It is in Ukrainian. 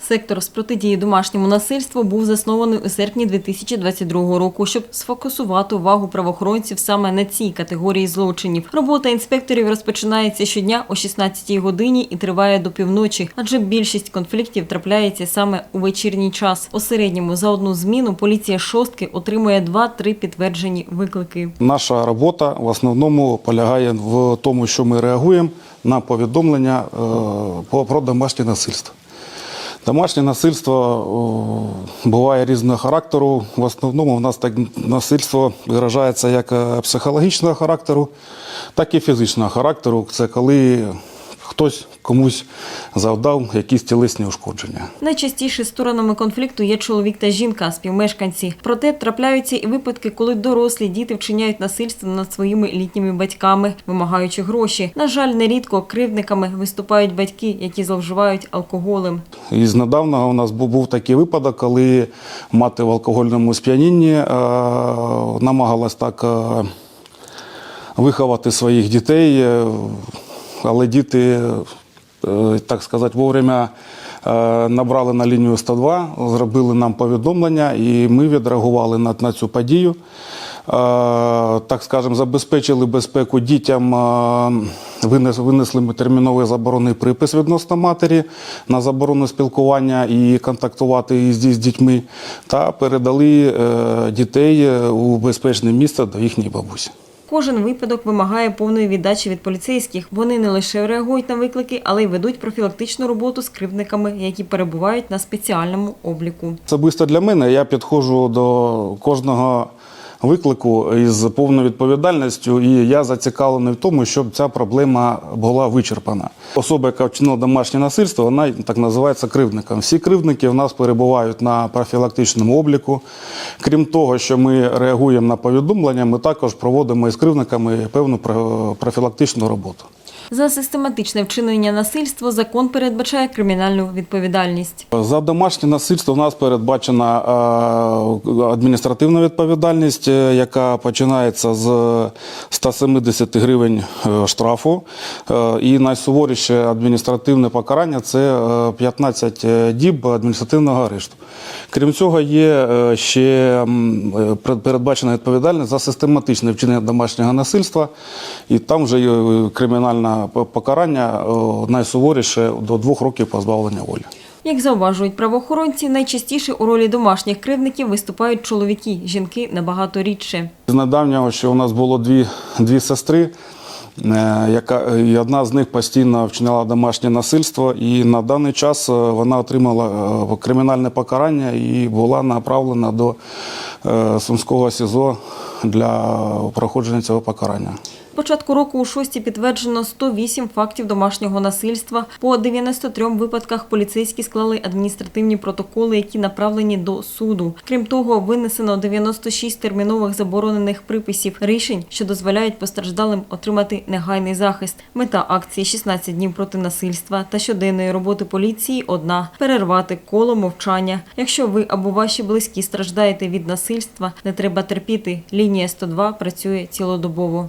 Сектор з протидії домашньому насильству був заснований у серпні 2022 року, щоб сфокусувати увагу правоохоронців саме на цій категорії злочинів. Робота інспекторів розпочинається щодня о 16-й годині і триває до півночі, адже більшість конфліктів трапляється саме у вечірній час. У середньому за одну зміну поліція шостки отримує 2-3 підтверджені виклики. Наша робота в основному полягає в тому, що ми реагуємо на повідомлення е, про домашнє насильство. Домашнє насильство буває різного характеру. В основному в нас так насильство виражається як е, психологічного характеру, так і фізичного характеру. Це коли хтось комусь завдав якісь тілесні ушкодження. Найчастіше сторонами конфлікту є чоловік та жінка, співмешканці. Проте трапляються і випадки, коли дорослі діти вчиняють насильство над своїми літніми батьками, вимагаючи гроші. На жаль, нерідко кривдниками виступають батьки, які зловживають алкоголем. Із недавнього у нас був, такий випадок, коли мати в алкогольному сп'янінні е, намагалась так е, виховати своїх дітей, е, але діти, е, так сказати, вовремя е, набрали на лінію 102, зробили нам повідомлення, і ми відреагували на, на цю подію. Е, Так скажемо, забезпечили безпеку дітям, винес- винесли ми терміновий заборонний припис відносно матері на заборону спілкування і контактувати із з дітьми, та передали дітей у безпечне місце до їхньої бабусі. Кожен випадок вимагає повної віддачі від поліцейських. Вони не лише реагують на виклики, але й ведуть профілактичну роботу з кривдниками, які перебувають на спеціальному обліку. Особисто для мене я підходжу до кожного виклику із повною відповідальністю, і я зацікавлений в тому, щоб ця проблема була вичерпана. Особа, яка вчинила домашнє насильство, вона так називається кривдником. Всі кривдники в нас перебувають на профілактичному обліку. Крім того, що ми реагуємо на повідомлення, ми також проводимо із кривдниками певну про- профілактичну роботу. За систематичне вчинення насильства закон передбачає кримінальну відповідальність. За домашнє насильство в нас передбачена е, адміністративна відповідальність, е, яка починається з 170 гривень е, штрафу. І найсуворіше адміністративне покарання це е, 15 діб адміністративного арешту. Крім цього, є ще передбачена відповідальність за систематичне вчинення домашнього насильства, і там вже є кримінальне покарання е, найсуворіше до двох років позбавлення волі. Як зауважують правоохоронці, найчастіше у ролі домашніх кривдників виступають чоловіки, жінки набагато рідше. З недавнього, що у нас було дві, дві сестри, е, яка, і одна з них постійно вчиняла домашнє насильство, і на даний час е, вона отримала е, кримінальне покарання і була направлена до е, Сумського СІЗО для проходження цього покарання. Початку року у шості підтверджено 108 фактів домашнього насильства. По 93 випадках поліцейські склали адміністративні протоколи, які направлені до суду. Крім того, винесено 96 термінових заборонених приписів рішень, що дозволяють постраждалим отримати негайний захист. Мета акції «16 днів проти насильства та щоденної роботи поліції одна перервати коло мовчання. Якщо ви або ваші близькі страждаєте від насильства, не треба терпіти. Лінія 102 працює цілодобово.